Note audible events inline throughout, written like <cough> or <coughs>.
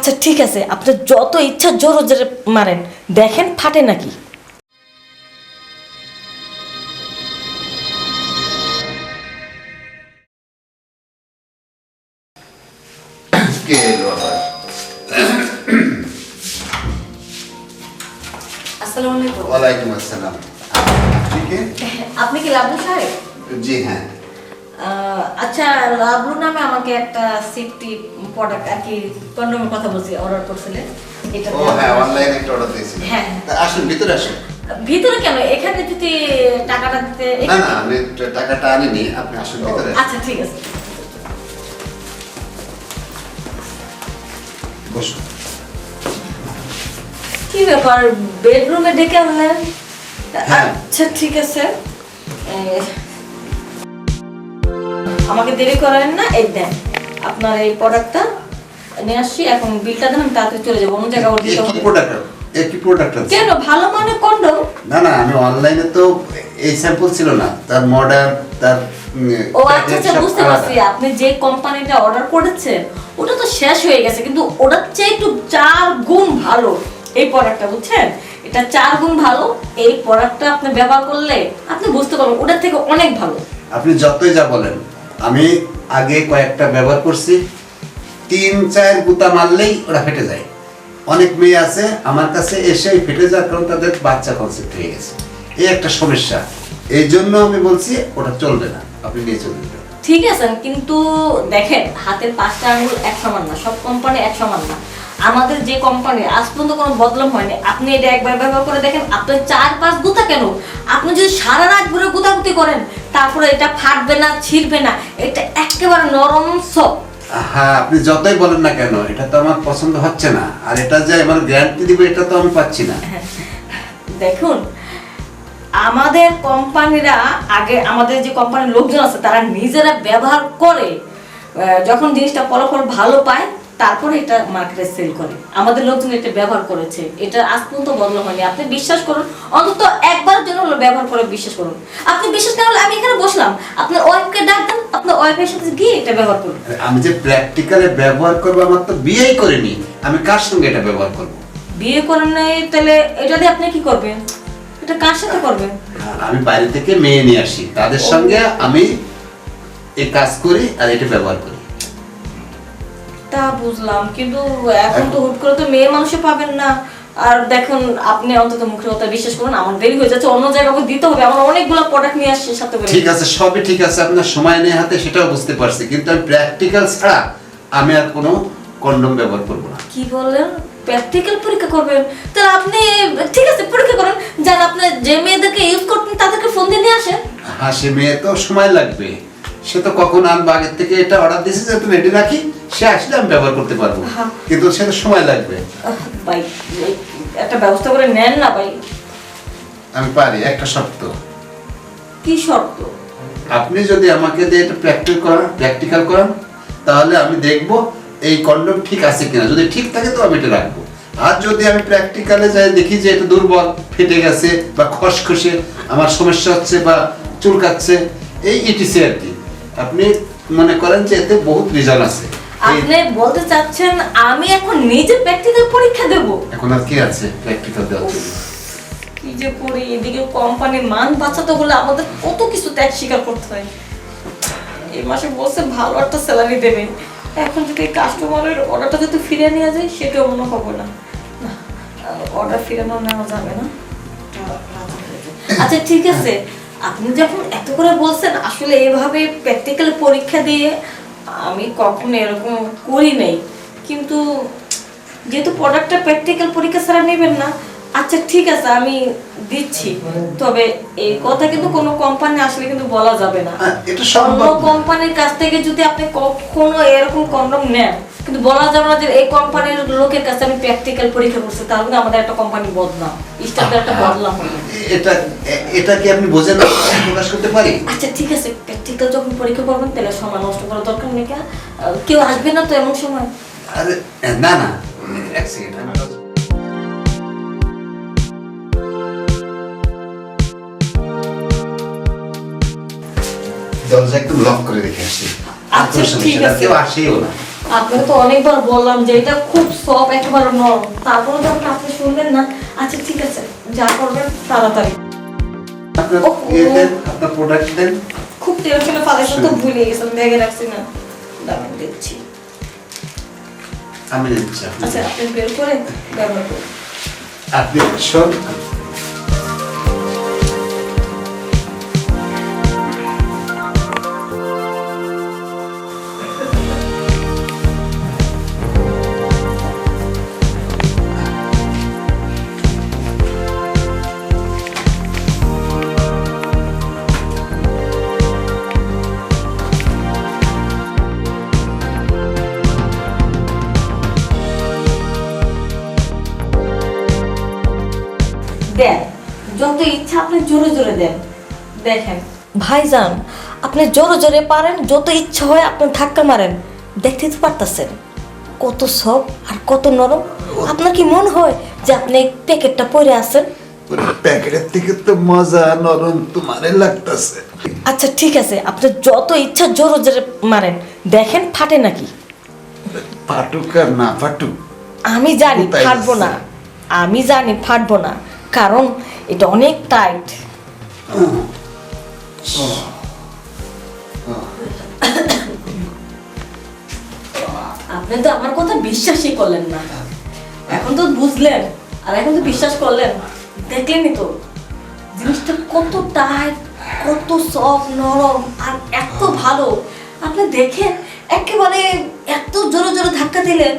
আচ্ছা ঠিক আছে। আপনার যত ইচ্ছা জোর জোরে মারেন। দেখেন ফাটে নাকি। আসসালামু আলাইকুম। ওয়ালাইকুম আসসালাম। আপনি কি? লাবলু সাহেব? জি হ্যাঁ। আচ্ছা লাবলু নামে আমাকে একটা সেফটি প্রোডাক্ট আর কি কন্ডোমের কথা বলছি অর্ডার করছিলেন এটা ও হ্যাঁ অনলাইনে একটা অর্ডার হ্যাঁ। আসুন ভিতরে আসুন। ভিতরে কেন? এখানে যদি টাকাটা দিতে না না আমি টাকাটা আনিনি আপনি আসুন ভিতরে আচ্ছা ঠিক আছে। বসুন। কি ব্যাপার? বেডরুমে ডেকে আনলেন? হ্যাঁ। আচ্ছা ঠিক আছে। আমাকে দেরি করেন না এই দেন। আপনার এই প্রোডাক্টটা নিয়ে আসছি এখন বিলটা দেন আমি তাড়াতাড়ি চলে যাব অন্য জায়গায় ওর দিতে হবে প্রোডাক্ট এ কি প্রোডাক্ট আছে? কেন? ভালো মানে কন্ডম না না আমি অনলাইনে তো এই স্যাম্পল ছিল না। তার মডেল তার ও আচ্ছা আচ্ছা বুঝতে পারছি। আপনি যে কোম্পানিটা অর্ডার করেছেন ওটা তো শেষ হয়ে গেছে কিন্তু ওটার চেয়ে একটু চার গুণ ভালো এই প্রোডাক্টটা বুঝছেন? এটা চার গুণ ভালো এই প্রোডাক্টটা আপনি ব্যবহার করলে আপনি বুঝতে পারবেন ওটার থেকে অনেক ভালো। আপনি যতই যা বলেন আমি আগে কয়েকটা ব্যবহার করছি। তিন, চার গুতা মারলেই ওরা ফেটে যায়। অনেক মেয়ে আছে, আমার কাছে এসে ফেটে যাওয়ার কারণ তাদের বাচ্চা কনসেপ্ট হয়ে গেছে। এই একটা সমস্যা। এই জন্য আমি বলছি, ওটা চলবে না। আপনি নিয়ে চলবে ঠিক আছে, কিন্তু দেখেন, হাতের পাঁচটা আঙুল এক সমান না, সব কোম্পানি এক সমান না। আমাদের যে কোম্পানি আজ পর্যন্ত কোনো বদলাম হয়নি। আপনি এটা একবার ব্যবহার করে দেখেন, আপনার চার, পাঁচ গুতা কেন? আপনি যদি সারা রাত ভরে গুতাগুতি করেন তারপরে এটা ফাটবে না ছিঁড়বে না এটা একেবারে নরম সব হ্যাঁ আপনি যতই বলেন না কেন এটা তো আমার পছন্দ হচ্ছে না। আর এটা যে আমার গ্যারান্টি দিবে এটা তো আমি পাচ্ছি না। দেখুন আমাদের কোম্পানিরা আগে আমাদের যে কোম্পানির লোকজন আছে তারা নিজেরা ব্যবহার করে যখন জিনিসটা ফলাফল ভালো পায় তারপরে এটা মার্কেটে সেল করে। আমাদের লোকজন এটা ব্যবহার করেছে। এটা আজ পর্যন্ত বন্ধ হয়নি। আপনি বিশ্বাস করুন অন্তত একবার জন্য হলো ব্যবহার করে বিশ্বাস করুন। আপনি বিশ্বাস না হলে আমি এখানে বসলাম। আপনার ওয়াইফকে ডাক দেন আপনার ওয়াইফের সাথে গিয়ে এটা ব্যবহার করুন। আমি যে প্র্যাকটিক্যালে ব্যবহার করব আমার তো বিয়েই করিনি। আমি কার সঙ্গে এটা ব্যবহার করব? বিয়ে করেন নাই তাহলে এটা দিয়ে আপনি কি করবেন? এটা কার সাথে করবেন? আমি বাইরে থেকে মেয়ে নিয়ে আসি। তাদের সঙ্গে আমি এই কাজ করি আর এটা ব্যবহার করি। তা বুঝলাম কিন্তু এখন তো হুট করে তো মেয়ে মানুষে পাবেন না। আর দেখুন আপনি অন্তত মুখের কথা বিশ্বাস করুন আমার দেরি হয়ে যাচ্ছে অন্য জায়গায় দিতে হবে আমার অনেকগুলো প্রোডাক্ট নিয়ে আসছে সাথে করে ঠিক আছে সবই ঠিক আছে আপনার সময় নেই হাতে সেটাও বুঝতে পারছি কিন্তু আমি প্র্যাকটিক্যাল ছাড়া আমি আর কোনো কন্ডম ব্যবহার করব না। কি বললেন প্র্যাকটিক্যাল পরীক্ষা করবেন? তাহলে আপনি ঠিক আছে পরীক্ষা করেন। যান আপনি যে মেয়েদেরকে ইউজ করতেন তাদেরকে ফোন দিয়ে নিয়ে আসেন। হ্যাঁ সে মেয়ে তো সময় লাগবে। সে তো কখন আনব আগের থেকে এটা অর্ডার দিয়েছে যে তুমি রেডি রাখি সে আসলে আমি ব্যবহার করতে পারব। হ্যাঁ। কিন্তু সে তো সময় লাগবে। ভাই একটা ব্যবস্থা করে নেন না ভাই। আমি পারি একটা শর্ত। কি শর্ত? আপনি যদি আমাকে দিয়ে এটা প্র্যাকটিস করান প্র্যাকটিক্যাল করান তাহলে আমি দেখব এই কন্ডম ঠিক আছে কিনা। যদি ঠিক থাকে তো আমি এটা রাখব। আর যদি আমি প্র্যাকটিক্যালে যাই দেখি যে এটা দুর্বল ফেটে গেছে বা খসখসে আমার সমস্যা হচ্ছে বা চুলকাচ্ছে এই ইটিসি আর কি। আপনি মনে করেন যে এতে বহুত রিজন আছে। এই- আপনি বলতে চাচ্ছেন আমি এখন নিজে প্র্যাকটিক্যাল পরীক্ষা দেবো? এখন আর কি আছে প্র্যাকটিক্যাল দেওয়ার জন্য? কি যে করি এদিকে কোম্পানির মান বাঁচাতে হলে আমাদের কত কিছু ত্যাগ স্বীকার করতে হয়। এই মাসে বলছে ভালো একটা স্যালারি দেবে। এখন যদি কাস্টমারের অর্ডারটা যদি ফিরে নেওয়া যায় সেটাও মনে হবে না। অর্ডার ফিরানো নেওয়া যাবে না। আচ্ছা ঠিক আছে। আপনি যখন এত করে বলছেন আসলে এইভাবে প্র্যাকটিক্যাল পরীক্ষা দিয়ে আমি কখনো এরকম করি নাই। কিন্তু যেহেতু প্রোডাক্টটা প্র্যাকটিক্যাল পরীক্ষা ছাড়া নেবেন না আচ্ছা ঠিক আছে আমি দিচ্ছি। তবে এই কথা কিন্তু কোনো কোম্পানি আসলে কিন্তু বলা যাবে না। হ্যাঁ, এটা অন্য কোম্পানির কাছ থেকে যদি আপনি কখনো এরকম কন্ডম নেন কিন্তু বলা যাবে না যে এই কোম্পানির লোকের কাছে আমি প্র্যাকটিক্যাল পরীক্ষা করছি তাহলে কিন্তু আমাদের একটা কোম্পানি বদনাম স্টাফের একটা বদনাম এটা এটা কি আপনি বোঝেন না? প্রকাশ করতে পারি আচ্ছা ঠিক আছে প্র্যাকটিক্যাল যখন পরীক্ষা করবেন তাহলে সময় নষ্ট করার দরকার নেই? কেউ আসবে না তো এমন সময় আরে না না এক সেকেন্ড দরজা একদম লক করে রেখে আসি আচ্ছা, ঠিক আছে। কেউ আসেও না আপনাকে তো অনেকবার বললাম যে এটা খুব সফট একেবারে নরম। তারপরে যখন আপনি শুনলেন না। আচ্ছা ঠিক আছে যা করবেন তাড়াতাড়ি। আপনার প্রোডাক্ট দেন। খুব টেনশনে ফালাইছে তো ভুলে গেছিলাম ব্যাগে রাখছি না। দাঁড়ান দিচ্ছি। আমি নিচ্ছি আচ্ছা আপনি বের করে ব্যবহার করুন। আপনি শোন দেন। যত ইচ্ছা আপনি জোরে জোরে দেন। দেখেন। ভাইজান আপনি জোরে জোরে পারেন যত ইচ্ছা হয় আপনি ধাক্কা মারেন। দেখতে তো পারতেছেন। কত সব আর কত নরম। আপনার কি মনে হয় যে আপনি প্যাকেটটা পরে আছেন? প্যাকেটের থেকে তো মজা নরম তোমারে লাগতেছে। আচ্ছা ঠিক আছে। আপনি যত ইচ্ছা জোরে জোরে মারেন দেখেন ফাটে নাকি? ফাটুক আর না ফাটুক। আমি জানি ফাটবো না। আমি জানি ফাটবো না। কারণ এটা অনেক টাইট আপনি তো আমার কথা বিশ্বাসই করলেন না। এখন তো বুঝলেন, আর এখন তো বিশ্বাস করলেন দেখলেনই তো, জিনিসটা কত টাইট কত সফট নরম, আর এত ভালো। আপনি দেখেন, একেবারে এত জোরে জোরে ধাক্কা দিলেন,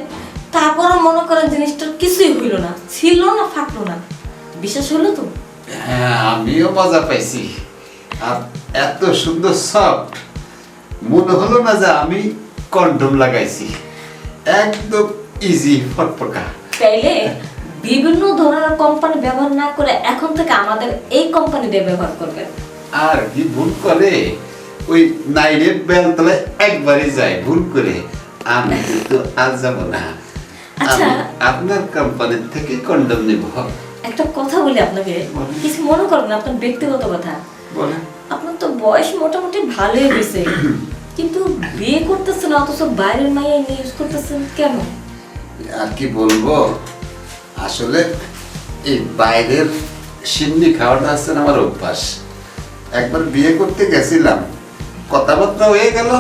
তারপরও মনে করেন জিনিসটার কিছুই হইল না, ছিল না, ফাটলো না। বিশ্বাস হলো তো? হ্যাঁ আমিও মজা পাইছি। আর এত সুন্দর সফট মনে হলো না যে আমি কন্ডম লাগাইছি। একদম ইজি ফটফটা। তাইলে বিভিন্ন ধরনের কোম্পানি ব্যবহার না করে এখন থেকে আমাদের এই কোম্পানি দিয়ে ব্যবহার করবেন। আর কি ভুল করে? ওই নাইনের বেলতলায় একবারই যায় ভুল করে। আমি কিন্তু আর যাব না। আচ্ছা। আপনার কোম্পানির থেকে কন্ডম নেব। কথা বলি আপনাকে। কিছু মনে করবেন না, আপনার ব্যক্তিগত কথা। আপনার তো বয়স মোটামুটি ভালোই হয়েছে। <coughs> কিন্তু বিয়ে করতেছেন অথচ বাইরের মাইয়া নিয়ে ইউজ করতেছেন কেন? আর কি বলব? আসলে এই বাইরের সিন্নি খাওয়াটা আছে না আমার অভ্যাস। একবার বিয়ে করতে গেছিলাম কথাবার্তা হয়ে গেল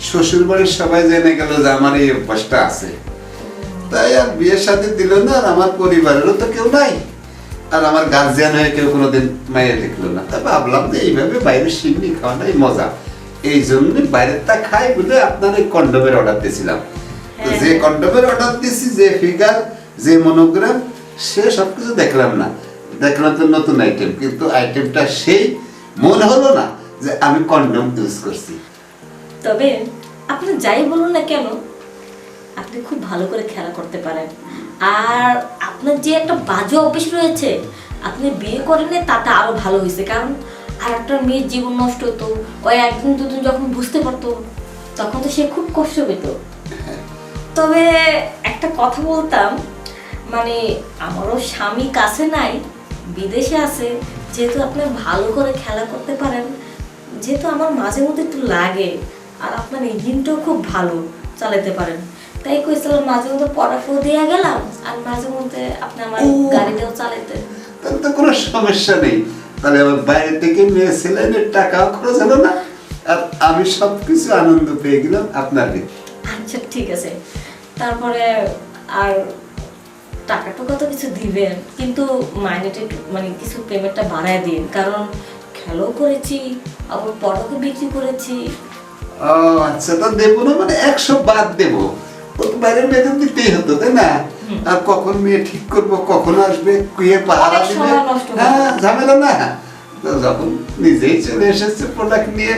শ্বশুর বাড়ির সবাই জেনে গেল যে আমার এই অভ্যাসটা আছে। তাই আর বিয়ের সাথে দিল না আর আমার পরিবারেরও তো কেউ নাই। আর আমার গার্জিয়ান হয়ে কেউ কোনোদিন মায়ের দেখল না। তা ভাবলাম যে এইভাবে বাইরের সিন্নি খাওয়াটাই মজা। এই জন্য বাইরেরটা খাই বলে আপনার এই কন্ডমের অর্ডার দিয়েছিলাম। তো যে কন্ডমের অর্ডার দিয়েছি যে ফিগার যে মনোগ্রাম সে সবকিছু দেখলাম না। দেখলাম তো নতুন আইটেম কিন্তু আইটেমটা সেই মনে হলো না যে আমি কন্ডম ইউজ করছি। তবে আপনি যাই বলুন না কেন আপনি খুব ভালো করে খেলা করতে পারেন। আর আপনার যে একটা বাজে অভ্যেস রয়েছে, আপনি বিয়ে করেন তাতে আরও ভালো হয়েছে কারণ আর একটা মেয়ের জীবন নষ্ট হতো ওই একদিন দুদিন যখন বুঝতে পারতো, তখন তো সে খুব কষ্ট পেত। তবে একটা কথা বলতাম মানে আমারও স্বামী কাছে নাই, বিদেশে আছে, যেহেতু আপনি ভালো করে খেলা করতে পারেন, যেহেতু আমার মাঝে মধ্যে একটু লাগে, আর আপনার ইঞ্জিনটাও খুব ভালো চালাতে পারেন। তাই কইছিলাম মাঝে মধ্যে পড়াকেও দিয়ে গেলাম আর মাঝে মধ্যে আপনি আমার। গাড়িতেও চালাতে তাহলে তো কোনো সমস্যা নেই। তাহলে আমার বাইরে থেকে মেয়ে সেলাইনের টাকাও খরচ হলো না। আর আমি সব কিছু আনন্দ পেয়ে গেলাম আপনার দিকে আচ্ছা ঠিক আছে। তারপরে আর টাকা টুকা তো কিছু দিবেন কিন্তু মাইনেটা মানে কিছু পেমেন্টটা বাড়ায় দিন। কারণ খেলাও করেছি আবার পড়াকে বিক্রি করেছি। ও আচ্ছা তো দেবো না মানে একশো বাদ দেবো। মেয়েদের দিতেই হতো তাই না? আর কখন মেয়ে ঠিক করব কখন আসবে কুয়ে পাহারা দিবে। হ্যাঁ ঝামেলা না। যখন নিজেই চলে এসেছে প্রোডাক্ট নিয়ে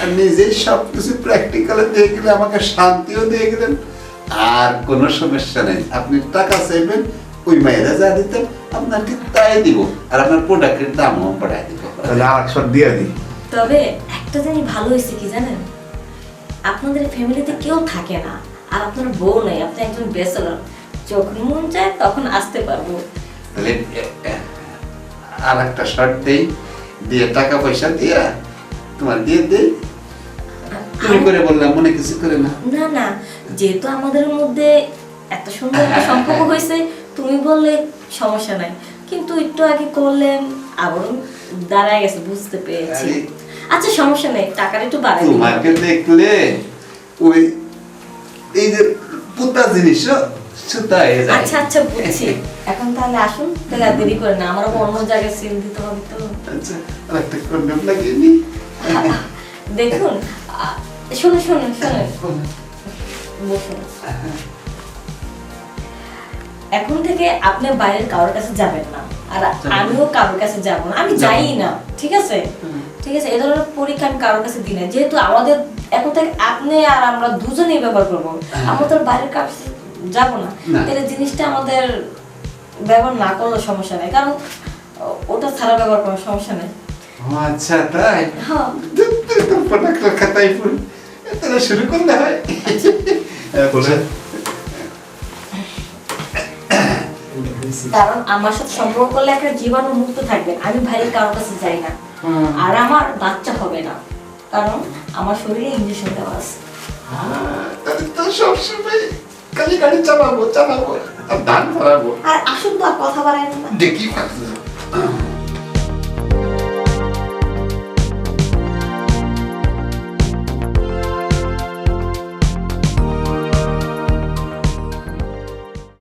আর নিজেই সব কিছু প্র্যাকটিক্যালে দিয়ে গেলে আমাকে শান্তিও দিয়ে গেলেন। আর কোনো সমস্যা নেই। আপনি টাকা চাইবেন ওই মায়েরা যা দিতেন আপনাকে তাই দিব। আর আপনার প্রোডাক্টের দামও বাড়াই দিব। তাহলে আর একশো দিয়ে দিই। তবে একটা জিনিস ভালো হয়েছে কি জানেন? আপনাদের ফ্যামিলিতে কেউ থাকে না। আর আপনার বউ নেই আপনি একজন ব্যাচেলর যখন মন চায় তখন আসতে পারব। তাহলে আর একটা শর্ট দেই দিয়ে টাকা পয়সা দিয়া তোমার দিয়ে দেই। তুমি করে বললাম মনে কিছু করে না? না না যেহেতু আমাদের মধ্যে এত সুন্দর একটা সম্পর্ক হয়েছে তুমি বললে সমস্যা নাই। কিন্তু একটু আগে করলেন আবার দাঁড়ায় গেছে বুঝতে পেরেছি। আচ্ছা সমস্যা নেই টাকাটা একটু বাড়াই তোমাকে দেখলে ওই এই যে পুতা জিনিস হয়ে আচ্ছা আচ্ছা বুঝছি। এখন তাহলে আসুন তাহলে আর দেরি করে না অন্য জায়গায় সিল দিতে হবে তো। আচ্ছা আর একটা কন্ডম লাগিয়ে নি দেখুন আ- শুনুন শুনুন শুনুন। বসুন। এখন থেকে আপনি বাইরের কারোর কাছে যাবেন না আর আমিও কারোর কাছে যাব না আমি যাই না। ঠিক আছে? ঠিক আছে এ ধরনের পরীক্ষা আমি কারোর কাছে দিই না যেহেতু আমাদের এখন থেকে আপনি আর আমরা দুজনেই ব্যবহার করব। আমরা তো বাইরের কাছে যাব না। তাহলে জিনিসটা আমাদের ব্যবহার না করলেও সমস্যা নেই। কারণ ওটা ছাড়া ব্যবহার করার সমস্যা নেই। আচ্ছা তাই? হ্যাঁ। তো প্রোডাক্ট খাতাই ফুল তাহলে শুরু করলে হয় কারণ আমার সাথে সম্পর্ক করলে একটা জীবাণু মুক্ত থাকবে আমি ভাইয়ের কারোর কাছে যাই না আর আমার বাচ্চা হবে না কারণ আমার শরীরে ইঞ্জেকশন দেওয়া আছে। তো সবসময় খালি গাড়ি চালাবো চালাবো আর ধান ভরাবো। আর আসুন তো আর কথা বাড়ায় না। দেখি